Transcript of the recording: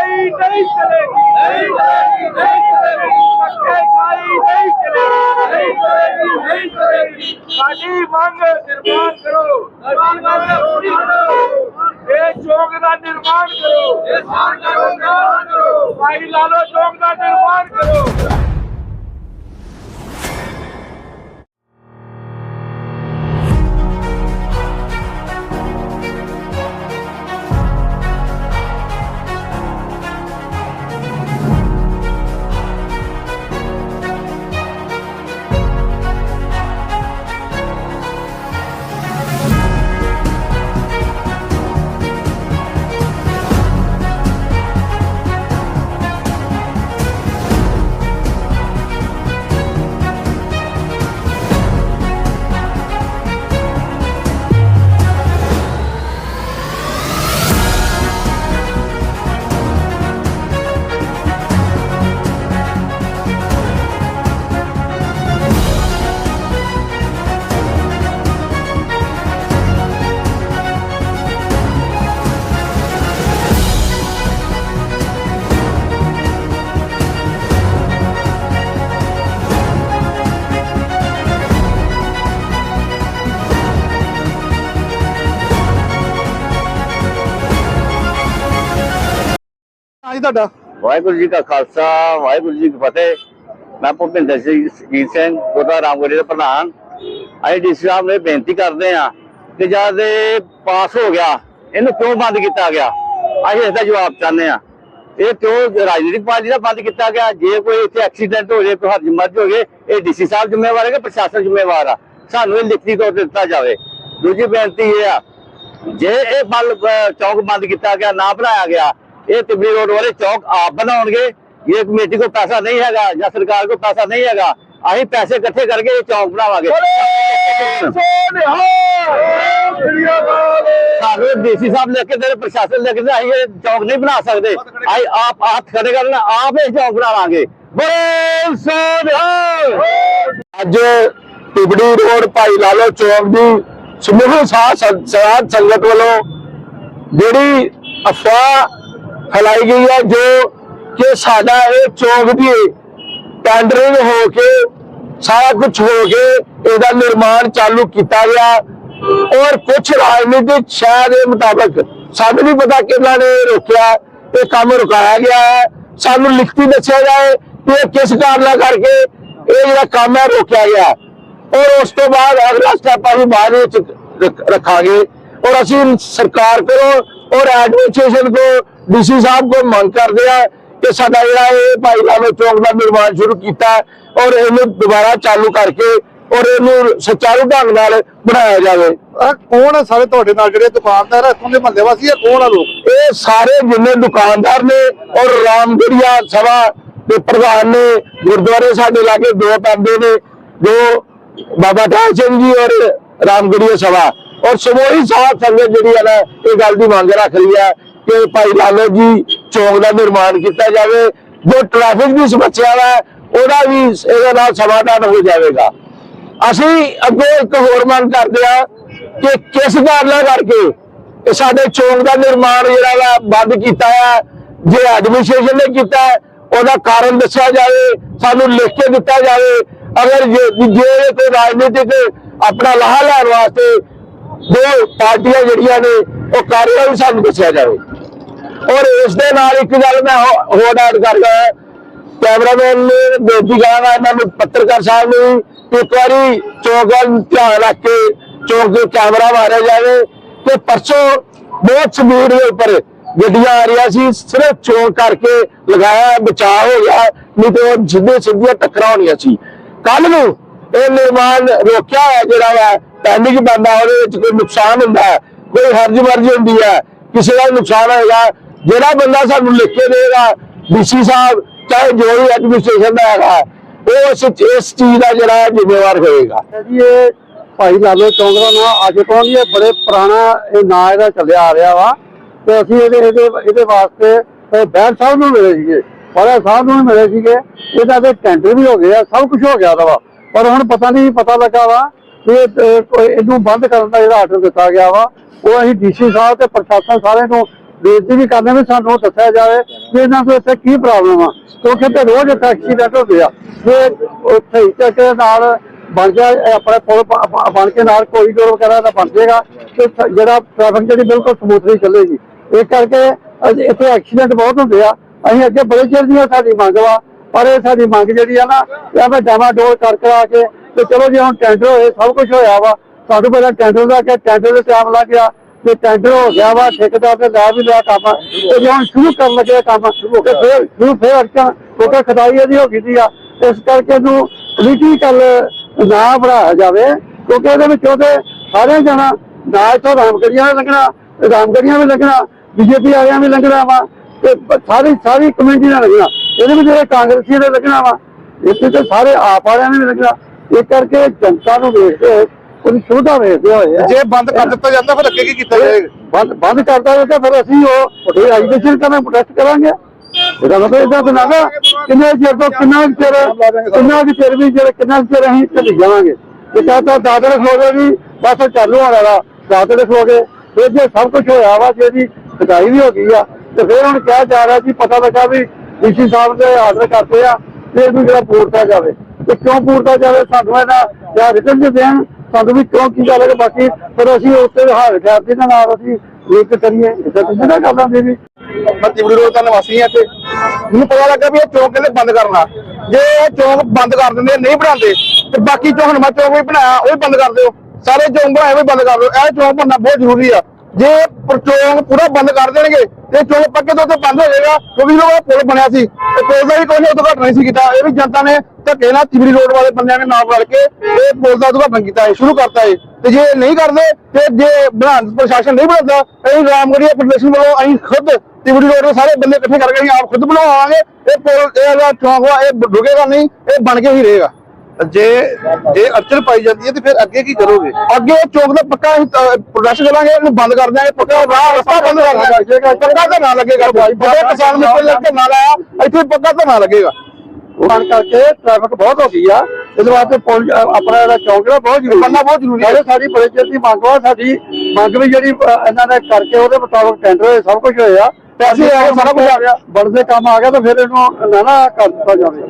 ਖਾਈ ਨਹੀਂ ਚਲੇਗੀ। ਨਹੀਂ ਚਲੇਗੀ ਨਹੀਂ ਚਲੇਗੀ। ਧੱਕੇ ਖਾਈ ਨਹੀਂ ਚਲੇਗੀ। ਨਹੀਂ ਚਲੇਗੀ ਨਹੀਂ ਚਲੇਗੀ। ਸਾਡੀ ਮੰਗ ਨਿਰਮਾਣ ਕਰੋ। ਸਾਡੀ ਮੰਗ ਪੂਰੀ ਕਰੋ। ਇਹ ਚੌਕ ਦਾ ਨਿਰਮਾਣ ਕਰੋ। ਇਹ ਚੌਕ ਦਾ ਨਿਰਮਾਣ ਕਰੋ। ਭਾਈ ਲਾਲੋ ਚੌਕ ਦਾ ਨਿਰਮਾਣ ਕਰੋ। ਅੱਜ ਤੁਹਾਡਾ? ਵਾਹਿਗੁਰੂ ਜੀ ਕਾ ਖਾਲਸਾ, ਵਾਹਿਗੁਰੂ ਜੀ ਕੀ ਫਤਿਹ। ਮੈਂ ਭੁਪਿੰਦਰ ਸਿੰਘ ਸਿੰਘ ਗੁਰਦੁਆਰਾ ਰਾਮਗੜੀ ਦੇ ਪ੍ਰਧਾਨ। ਅਸੀਂ ਸਾਹਿਬ ਨੂੰ ਬੇਨਤੀ ਕਰਦੇ ਆ ਕਿ ਜਦ ਪਾਸ ਹੋ ਗਿਆ, ਇਹਨੂੰ ਕਿਉਂ ਬੰਦ ਕੀਤਾ ਗਿਆ? ਅਸੀਂ ਇਸ ਦਾ ਜਵਾਬ ਚਾਹੁੰਦੇ ਆ ਇਹ ਕਿਉਂ ਰਾਜਨੀਤਿਕ ਪਾਰਟੀ ਦਾ ਬੰਦ ਕੀਤਾ ਗਿਆ? ਜੇ ਕੋਈ ਇੱਥੇ ਐਕਸੀਡੈਂਟ ਹੋ ਜਾਏ ਕੋਈ ਹਰਜ ਮਰਜ ਹੋ ਗਏ ਇਹ ਡੀਸੀ ਸਾਹਿਬ ਜ਼ਿੰਮੇਵਾਰ ਹੈ ਕਿ ਪ੍ਰਸ਼ਾਸਨ ਜ਼ਿੰਮੇਵਾਰ ਆ? ਸਾਨੂੰ ਇਹ ਲਿਖਤੀ ਤੌਰ ਤੇ ਦਿੱਤਾ ਜਾਵੇ। ਦੂਜੀ ਬੇਨਤੀ ਇਹ ਆ, ਜੇ ਇਹ ਬਲ, ਅਹ, ਚੌਕ ਬੰਦ ਕੀਤਾ ਗਿਆ, ਨਾ ਬਣਾਇਆ ਗਿਆ ਇਹ ਤਿਬੜੀ ਰੋਡ ਵਾਲੇ ਚੌਕ ਆਪ ਬਣਾਉਣਗੇ। ਇਹ ਕਮੇਟੀ ਕੋਲ ਪੈਸਾ ਨਹੀਂ ਹੈਗਾ ਜਾਂ ਸਰਕਾਰ ਕੋਲ ਪੈਸਾ ਨਹੀਂ ਹੈਗਾ। ਅਸੀਂ ਪੈਸੇ ਇਕੱਠੇ ਕਰਕੇ ਇਹ ਚੌਕ ਬਣਾਵਾਂਗੇ। ਸਾਨੂੰ ਡੀਸੀ ਸਾਹਿਬ ਲੈ ਕੇ ਦੇ ਪ੍ਰਸ਼ਾਸਨ ਲੈ ਕੇ ਦੇ ਅਸੀਂ ਇਹ ਚੌਕ ਨਹੀਂ ਬਣਾ ਸਕਦੇ। ਅਸੀਂ ਆਪ ਹੱਥ ਖੜੇ ਕਰਨ ਆਪ ਇਹ ਚੌਕ ਬਣਾਵਾਂਗੇ ਬੋਲ ਅੱਜ ਟਿਬੜੀ ਰੋਡ ਭਾਈ ਲਾਲੋ ਚੌਕ ਦੀ ਸਮੂਹ ਸਾਧ ਸਾਧ ਸੰਗਤ ਵੱਲੋਂ ਜਿਹੜੀ ਅਫਵਾਹ ਫੈਲਾਈ ਗਈ ਹੈ, ਜੋ ਕਿ ਸਾਡਾ ਇਹ ਚੌਕ ਦੀ ਟੈਂਡਰਿੰਗ ਹੋ ਕੇ ਸਾਰਾ ਕੁਝ ਹੋ ਕੇ ਇਹਦਾ ਨਿਰਮਾਣ ਚਾਲੂ ਕੀਤਾ ਗਿਆ। ਔਰ ਕੁਝ ਰਾਜਨੀਤਿਕ ਸ਼ਾਇਦ ਦੇ ਮੁਤਾਬਕ ਸਾਨੂੰ ਨਹੀਂ ਪਤਾ ਕਿਹਨਾਂ ਨੇ ਰੋਕਿਆ, ਇਹ ਕੰਮ ਰੁਕਾਇਆ ਗਿਆ ਹੈ। ਸਾਨੂੰ ਲਿਖਤੀ ਦੱਸਿਆ ਜਾਏ ਕਿ ਇਹ ਕਿਸ ਕਾਰਨ ਕਰਕੇ ਇਹ ਜਿਹੜਾ ਕੰਮ ਹੈ ਰੋਕਿਆ ਗਿਆ। ਔਰ ਉਸ ਤੋਂ ਬਾਅਦ ਅਗਲਾ ਸਟੈਪ ਅਸੀਂ ਬਾਅਦ ਵਿੱਚ ਰੱਖਾਂਗੇ। ਔਰ ਅਸੀਂ ਸਰਕਾਰ ਕੋਲੋਂ ਔਰ ਐਡਮਿਨਿਸਟ੍ਰੇਸ਼ਨ ਕੋਲੋਂ ਡੀਸੀ ਸਾਹਿਬ ਕੋ ਮੰਗ ਕਰਦੇ ਆ ਕਿ ਸਾਡਾ ਜਿਹੜਾ ਇਹ ਭਾਈ ਲਾਲੋ ਚੌਕ ਦਾ ਨਿਰਮਾਣ ਸ਼ੁਰੂ ਕੀਤਾ ਔਰ ਇਹਨੂੰ ਦੁਬਾਰਾ ਚਾਲੂ ਕਰਕੇ ਔਰ ਇਹਨੂੰ ਸੁਚਾਰੂ ਢੰਗ ਨਾਲ ਬਣਾਇਆ ਜਾਵੇ। ਕੌਣ ਆ ਸਾਰੇ ਤੁਹਾਡੇ ਨਾਲ ਜਿਹੜੇ ਦੁਕਾਨਦਾਰ ਆ ਇੱਥੋਂ ਦੇ ਮਹੱਲੇ ਵਾਸੀ ਆ ਕੌਣ ਆ ਲੋਕ? ਇਹ ਸਾਰੇ ਜਿੰਨੇ ਦੁਕਾਨਦਾਰ ਨੇ ਔਰ ਰਾਮਗੜੀਆ ਸਭਾ ਦੇ ਪ੍ਰਧਾਨ ਨੇ ਗੁਰਦੁਆਰੇ ਸਾਡੇ ਲਾਗੇ ਦੋ ਪੈਂਦੇ ਨੇ ਜੋ ਬਾਬਾ ਟਾਲ ਸਿੰਘ ਜੀ ਔਰ ਰਾਮਗੜੀਆ ਸਭਾ। ਔਰ ਸਮੂਹੀ ਸਾਧ ਸੰਗਤ ਜਿਹੜੀ ਹੈ ਨਾ ਇਹ ਗੱਲ ਦੀ ਮੰਗ ਰੱਖ ਰਹੀ ਹੈ ਕਿ ਭਾਈ ਲਾਲੋ ਜੀ ਚੌਂਕ ਦਾ ਨਿਰਮਾਣ ਕੀਤਾ ਜਾਵੇ, ਜੋ ਟ੍ਰੈਫਿਕ ਦੀ ਸਮੱਸਿਆ ਹੈ ਉਹਦਾ ਵੀ ਇਹਦੇ ਨਾਲ ਸਮਾਧਾਨ ਹੋ ਜਾਵੇਗਾ। ਅਸੀਂ ਅੱਗੇ ਇੱਕ ਹੋਰ ਮੰਗ ਕਰਦੇ ਆ ਕਿ ਕਿਸ ਕਾਰਨਾਂ ਕਰਕੇ ਇਹ ਸਾਡੇ ਚੌਂਕ ਦਾ ਨਿਰਮਾਣ ਜਿਹੜਾ ਵਾ ਬੰਦ ਕੀਤਾ ਆ, ਜੇ ਐਡਮਿਨਿਸਟ੍ਰੇਸ਼ਨ ਨੇ ਕੀਤਾ, ਉਹਦਾ ਕਾਰਨ ਦੱਸਿਆ ਜਾਵੇ, ਸਾਨੂੰ ਲਿਖ ਕੇ ਦਿੱਤਾ ਜਾਵੇ। ਅਗਰ ਜੇ ਜੇ ਇਹ ਕੋਈ ਰਾਜਨੀਤਿਕ ਆਪਣਾ ਲਾਹਾ ਲੈਣ ਵਾਸਤੇ ਦੋ ਪਾਰਟੀਆਂ ਜਿਹੜੀਆਂ ਨੇ, ਉਹ ਕਰ ਵੀ ਸਾਨੂੰ ਦੱਸਿਆ ਜਾਵੇ। ਇਸ ਦੇ ਨਾਲ ਇੱਕ ਗੱਲ ਮੈਂ ਹੋਰ ਐਡ ਕਰਦਾ ਕੈਮਰਾਮੈਨ ਨੂੰ, ਬੇਨਤੀ ਕਰਾਂਗਾ ਇਹਨਾਂ ਨੂੰ, ਪੱਤਰਕਾਰ ਸਾਹਿਬ ਨੂੰ ਇੱਕ ਵਾਰੀ ਚੌਕ ਵੱਲ ਧਿਆਨ ਰੱਖ ਕੇ ਚੌਕ ਦੇ ਕੈਮਰਾ ਮਾਰਿਆ ਜਾਵੇ ਕਿ ਪਰਸੋਂ ਬਹੁਤ ਸਪੀਡ ਦੇ ਉੱਪਰ ਗੱਡੀਆਂ ਆ ਰਹੀਆਂ ਸੀ, ਸਿਰਫ ਚੌਕ ਕਰਕੇ ਲਗਾਇਆ, ਬਚਾਅ ਹੋ ਗਿਆ, ਨਹੀਂ ਤੇ ਉਹ ਸਿੱਧੇ ਸਿੱਧੀਆਂ ਟੱਕਰਾਂ ਹੋਣੀਆਂ ਸੀ। ਕੱਲ ਨੂੰ ਇਹ ਨਿਰਮਾਣ ਰੋਕਿਆ ਹੋਇਆ ਜਿਹੜਾ ਵਾ ਪੈਨਿਕ ਬੰਦਾ, ਉਹਦੇ ਵਿੱਚ ਕੋਈ ਨੁਕਸਾਨ ਹੁੰਦਾ ਕੋਈ ਹਰਜ ਮਰਜ਼ੀ ਹੁੰਦੀ ਹੈ, ਕਿਸੇ ਦਾ ਨੁਕਸਾਨ ਹੋਏਗਾ ਜਿਹੜਾ ਬੰਦਾ ਸਾਨੂੰ ਲਿਖ ਕੇ ਦੇਗਾ ਡੀਸੀ ਸਾਹਿਬ, ਚਾਹੇ ਜੋ ਵੀ ਐਡਮਿਨਿਸਟ੍ਰੇਸ਼ਨ ਦਾ ਹੈਗਾ, ਉਹ ਇਸ ਇਸ ਚੀਜ਼ ਦਾ ਜਿਹੜਾ ਜ਼ਿੰਮੇਵਾਰ ਹੋਏਗਾ ਜੀ ਇਹ ਭਾਈ ਲਾਲੋ ਚੌਂਕ ਦਾ ਨਾਂ ਅੱਜ ਤੋਂ ਨਹੀਂ ਇਹ ਬੜੇ ਪੁਰਾਣਾ ਇਹ ਨਾਂ ਇਹਦਾ ਚੱਲਿਆ ਆ ਰਿਹਾ ਵਾ। ਤੇ ਅਸੀਂ ਇਹਦੇ ਇਹਦੇ ਇਹਦੇ ਵਾਸਤੇ ਅਹ ਸਾਹਿਬ ਨੂੰ ਮਿਲੇ ਸੀਗੇ ਬੜਾ ਸਾਹਿਬ ਨੂੰ ਮਿਲੇ ਸੀਗੇ। ਇਹਦਾ ਤੇ ਟੈਂਡਰ ਵੀ ਹੋ ਗਿਆ ਸਭ ਕੁਝ ਹੋ ਗਿਆ ਵਾ। ਪਰ ਹੁਣ ਪਤਾ ਨਹੀਂ, ਪਤਾ ਲੱਗਾ ਵਾ ਕਿ ਇਹਨੂੰ ਬੰਦ ਕਰਨ ਦਾ ਜਿਹੜਾ ਆਰਡਰ ਦਿੱਤਾ ਗਿਆ ਵਾ, ਉਹ ਅਸੀਂ ਡੀਸੀ ਸਾਹਿਬ ਤੇ ਪ੍ਰਸ਼ਾਸਨ ਸਾਰੇ ਨੂੰ ਬੇਨਤੀ ਵੀ ਕਰਨੇ ਵੀ ਸਾਨੂੰ ਦੱਸਿਆ ਜਾਵੇ ਕਿ ਇਹਨਾਂ ਨੂੰ ਇੱਥੇ ਕੀ ਪ੍ਰੋਬਲਮ ਆ। ਕਿਉਂਕਿ ਤੇ ਰੋਜ਼ ਇੱਥੇ ਐਕਸੀਡੈਂਟ ਹੁੰਦੇ ਆ। ਜੇ ਉੱਥੇ ਹੀ ਨਾਲ ਬਣ ਗਿਆ ਆਪਣੇ ਪੁਲ ਬਣ ਕੇ ਨਾਲ ਕੋਰੀਡੋਰ ਵਗੈਰਾ ਦਾ ਬਣ ਜਾਏਗਾ ਤੇ ਜਿਹੜਾ ਟ੍ਰੈਫਿਕ ਜਿਹੜੀ ਬਿਲਕੁਲ ਸਮੂਥਲੀ ਚੱਲੇਗੀ। ਇਸ ਕਰਕੇ ਇੱਥੇ ਐਕਸੀਡੈਂਟ ਬਹੁਤ ਹੁੰਦੇ ਆ। ਅਸੀਂ ਅੱਗੇ ਬੜੇ ਚਿਰ ਦੀਆਂ ਸਾਡੀ ਮੰਗ ਵਾ, ਪਰ ਇਹ ਸਾਡੀ ਮੰਗ ਜਿਹੜੀ ਆ ਨਾ, ਇਹ ਮੈਂ ਡਾਮਾ ਡੋਲ ਕਰ ਕਰਾ ਕੇ, ਤੇ ਚਲੋ ਜੇ ਹੁਣ ਟੈਂਡਰ ਹੋਏ, ਸਭ ਕੁਝ ਹੋਇਆ ਵਾ, ਸਾਨੂੰ ਪਹਿਲਾਂ ਟੈਂਡਰ ਦਾ ਕਿ ਟੈਂਡਰ ਦੇ ਟਾਈਮ ਲੱਗ ਗਿਆ। ਤੇ ਟੈਂਡਰ ਹੋ ਗਿਆ ਵਾ ਠੇਕੇਦਾਰ ਨੇ ਲੈ ਵੀ ਲਿਆ ਕੰਮ। ਤੇ ਜੇ ਹੁਣ ਸ਼ੁਰੂ ਕਰਨ ਲੱਗੇ ਕੰਮ ਤੇ ਫਿਰ ਸ਼ੁਰੂ ਫਿਰ ਅੜਚਣ ਕਿਉਂਕਿ ਖਦਾਈ ਇਹਦੀ ਹੋ ਗਈ ਦੀ ਆ। ਇਸ ਕਰਕੇ ਇਹਨੂੰ ਪੋਲੀਟੀਕਲ ਨਾ ਬਣਾਇਆ ਜਾਵੇ ਕਿਉਂਕਿ ਇਹਦੇ ਵਿੱਚ ਉਹਦੇ ਸਾਰੇ ਜਣਾ ਨਾ ਇੱਥੋਂ ਰਾਮਗੜੀਆਂ ਵੀ ਲੱਗਣਾ ਰਾਮਗੜੀਆਂ ਵੀ ਲੱਗਣਾ ਬੀਜੇਪੀ ਵਾਲਿਆਂ ਵੀ ਲੱਗਣਾ ਵਾ ਤੇ ਸਾਰੀ ਸਾਰੀ ਕਮੇਟੀ ਨਾਲ ਲੱਗਣਾ ਇਹਦੇ ਵਿੱਚ ਜਿਹੜੇ ਕਾਂਗਰਸੀ ਦੇ ਲੱਗਣਾ ਵਾ ਇੱਥੇ ਤੇ ਸਾਰੇ ਆਪ ਵਾਲਿਆਂ ਨੇ ਵੀ ਲੱਗਣਾ ਇਹ ਕਰਕੇ ਜਨਤਾ ਨੂੰ ਵੇਖਦੇ ਹੋਏ ਉਹਦੀ ਸੁਵਿਧਾ ਵੇਖਦੇ ਹੋਏ ਆ। ਜੇ ਬੰਦ ਕਰ ਦਿੱਤਾ ਜਾਂਦਾ ਫਿਰ ਅੱਗੇ ਕੀ ਕੀਤਾ ਜਾਏਗਾ? ਬੰਦ ਬੰਦ ਕਰਦਾ ਤਾਂ ਫਿਰ ਅਸੀਂ ਉਹ ਇਹ ਐਜੂਕੇਸ਼ਨ ਕਰਨਾ ਪ੍ਰੋਟੈਸਟ ਕਰਾਂਗੇ। ਇਹਦਾ ਮਤਲਬ ਇਹਦਾ ਤਾਂ ਕਿੰਨੇ ਚਿਰ ਤੋਂ ਕਿੰਨਾ ਕੁ ਚਿਰ ਕਿੰਨਾ ਕੁ ਚਿਰ ਵੀ ਜਿਹੜਾ ਕਿੰਨਾ ਕੁ ਚਿਰ ਅਸੀਂ ਚੱਲੀ ਜਾਵਾਂਗੇ ਜੇ ਕਹਤਾ ਦਾਦਰ ਖਲੋਗੇ ਵੀ ਬਸ ਚਾਲੂ ਹੋਣ ਵਾਲਾ ਦਾਦਰ ਖਲੋਗੇ ਫਿਰ ਜੇ ਸਭ ਕੁਝ ਹੋਇਆ ਵਾ ਜੇ ਇਹਦੀ ਖਦਾਈ ਵੀ ਹੋ ਗਈ ਆ ਤੇ ਫਿਰ ਹੁਣ ਕਿਹਾ ਜਾ ਰਿਹਾ ਜੀ ਪਤਾ ਲੱਗਾ ਵੀ ਡੀਸੀ ਸਾਹਿਬ ਦੇ ਆਰਡਰ ਕਰਦੇ ਆ ਤੇ ਇਹਨੂੰ ਜਿਹੜਾ ਪੂਰਤਾ ਜਾਵੇ। ਤੇ ਕਿਉਂ ਪੂਰਤਾ ਜਾਵੇ ਸਾਨੂੰ ਇਹਦਾ ਜਾਂ ਰਿਟਰਨ ਚ ਦੇਣ ਸਾਨੂੰ ਵੀ ਕਿਉਂ ਕੀ ਗੱਲ ਹੈ ਬਾਕੀ ਪਰ ਅਸੀਂ ਉੱਤੇ ਹਾਲ ਕਰਦੇ ਦੇ ਨਾਲ ਅਸੀਂ ਲਿੰਕ ਕਰੀਏ ਇਦਾਂ ਕਿਸੇ ਨਾ ਕਰਦਾ ਦੇ ਵੀ। ਮੈਂ ਤਿਵੜੀ ਰੋਡ ਦਾ ਨਿਵਾਸੀ ਹਾਂ ਤੇ ਮੈਨੂੰ ਪਤਾ ਲੱਗਾ ਵੀ ਇਹ ਚੌਂਕ ਕਹਿੰਦੇ ਬੰਦ ਕਰਨਾ। ਜੇ ਇਹ ਚੌਂਕ ਬੰਦ ਕਰ ਦਿੰਦੇ, ਨਹੀਂ ਬਣਾਉਂਦੇ, ਤੇ ਬਾਕੀ ਚੌਂਕ ਹਨੂੰਮਾਨ ਚੌਂਕ ਵੀ ਬਣਾਇਆ, ਉਹ ਵੀ ਬੰਦ ਕਰ ਦਿਓ। ਸਾਰੇ ਚੌਂਕ ਬਣਾਏ ਵੀ ਬੰਦ ਕਰ ਦਿਓ। ਇਹ ਚੌਂਕ ਬਣਨਾ ਬਹੁਤ ਜ਼ਰੂਰੀ ਆ। ਜੇ ਪਰ ਪੂਰਾ ਬੰਦ ਕਰ ਦੇਣਗੇ, ਤੇ ਚੋਣ ਪੱਕੇ ਤੋਂ ਤੇ ਬੰਦ ਹੋ ਜਾਏਗਾ, ਕਿਉਂਕਿ ਜਦੋਂ ਉਹ ਪੁਲ ਬਣਿਆ ਸੀ, ਤੇ ਪੁਲ ਦਾ ਵੀ ਕੋਈ ਉਦਘਾਟਨ ਨਹੀਂ ਸੀ ਕੀਤਾ। ਇਹ ਵੀ ਜਨਤਾ ਨੇ ਧੱਕੇ ਨਾਲ ਤਿਵੜੀ ਰੋਡ ਵਾਲੇ ਬੰਦਿਆਂ ਨੇ ਨਾਲ ਰਲ ਕੇ ਇਹ ਪੁਲ ਦਾ ਉਦਘਾਟਨ ਕੀਤਾ ਹੈ, ਸ਼ੁਰੂ ਕਰਤਾ ਹੈ। ਤੇ ਜੇ ਨਹੀਂ ਕਰਦੇ, ਤੇ ਜੇ ਬਣਾਉਣ ਪ੍ਰਸ਼ਾਸਨ ਨਹੀਂ ਬਣਾਉਂਦਾ ਅਸੀਂ ਰਾਮਗੜੀਆ ਪ੍ਰਦਰਸ਼ਨ ਵੱਲੋਂ ਅਸੀਂ ਖੁਦ ਤਿਵੜੀ ਰੋਡ ਦੇ ਸਾਰੇ ਬੰਦੇ ਇਕੱਠੇ ਕਰਕੇ ਅਸੀਂ ਆਪ ਖੁਦ ਬਣਾਵਾਂਗੇ। ਇਹ ਪੁਲ, ਇਹ ਜਿਹੜਾ ਚੌਂਕ ਵਾ, ਇਹ ਰੁਕੇਗਾ ਨਹੀਂ, ਇਹ ਬਣ ਕੇ ਹੀ ਰਹੇਗਾ। ਜੇ ਜੇ ਅੜਚਨ ਪਾਈ ਜਾਂਦੀ ਹੈ ਤੇ ਫਿਰ ਅੱਗੇ ਕੀ ਕਰੋਗੇ? ਅੱਗੇ ਚੌਂਕ ਦਾ ਪੱਕਾ ਪ੍ਰੋਡਕਸ਼ਨ ਕਰਾਂਗੇ ਇਹਨੂੰ ਬੰਦ ਕਰ ਦਿਆਂਗੇ ਪੱਕਾ ਰਾਹ ਰਸਤਾ ਬੰਦ ਕਰ ਦਿਆਂਗੇ। ਪੱਕਾ ਧਰਨਾ ਲੱਗੇਗਾ ਬੜੇ ਕਿਸਾਨ ਮਿੱਤਰ ਨੇ ਧਰਨਾ ਲਾਇਆ ਇੱਥੇ ਪੱਕਾ ਧਰਨਾ ਲੱਗੇਗਾ। ਬਣ ਕਰਕੇ ਟ੍ਰੈਫਿਕ ਬਹੁਤ ਹੋ ਗਈ ਆ। ਇਹਦੇ ਵਾਸਤੇ ਪੁਲ ਅ, ਆਪਣਾ ਜਿਹੜਾ ਚੌਂਕ ਦਾ ਬਹੁਤ ਜ਼ਰੂਰੀ ਬਣਨਾ ਬਹੁਤ ਜ਼ਰੂਰੀ ਹੈ। ਸਾਡੀ ਬੜੇ ਚਿਰ ਦੀ ਮੰਗ ਵਾ ਸਾਡੀ ਮੰਗ ਵੀ ਜਿਹੜੀ ਇਹਨਾਂ ਨੇ ਕਰਕੇ ਉਹਦੇ ਮੁਤਾਬਕ ਟੈਂਡਰ ਹੋਏ ਸਭ ਕੁਝ ਹੋਇਆ। ਪੈਸੇ ਆ ਸਾਰਾ ਕੁਝ ਆ ਗਿਆ। ਬਣਦੇ ਕੰਮ ਆ ਗਿਆ ਤਾਂ ਫਿਰ ਇਹਨੂੰ ਨਾ ਨਾ ਕਰ ਦਿੱਤਾ ਜਾਵੇ।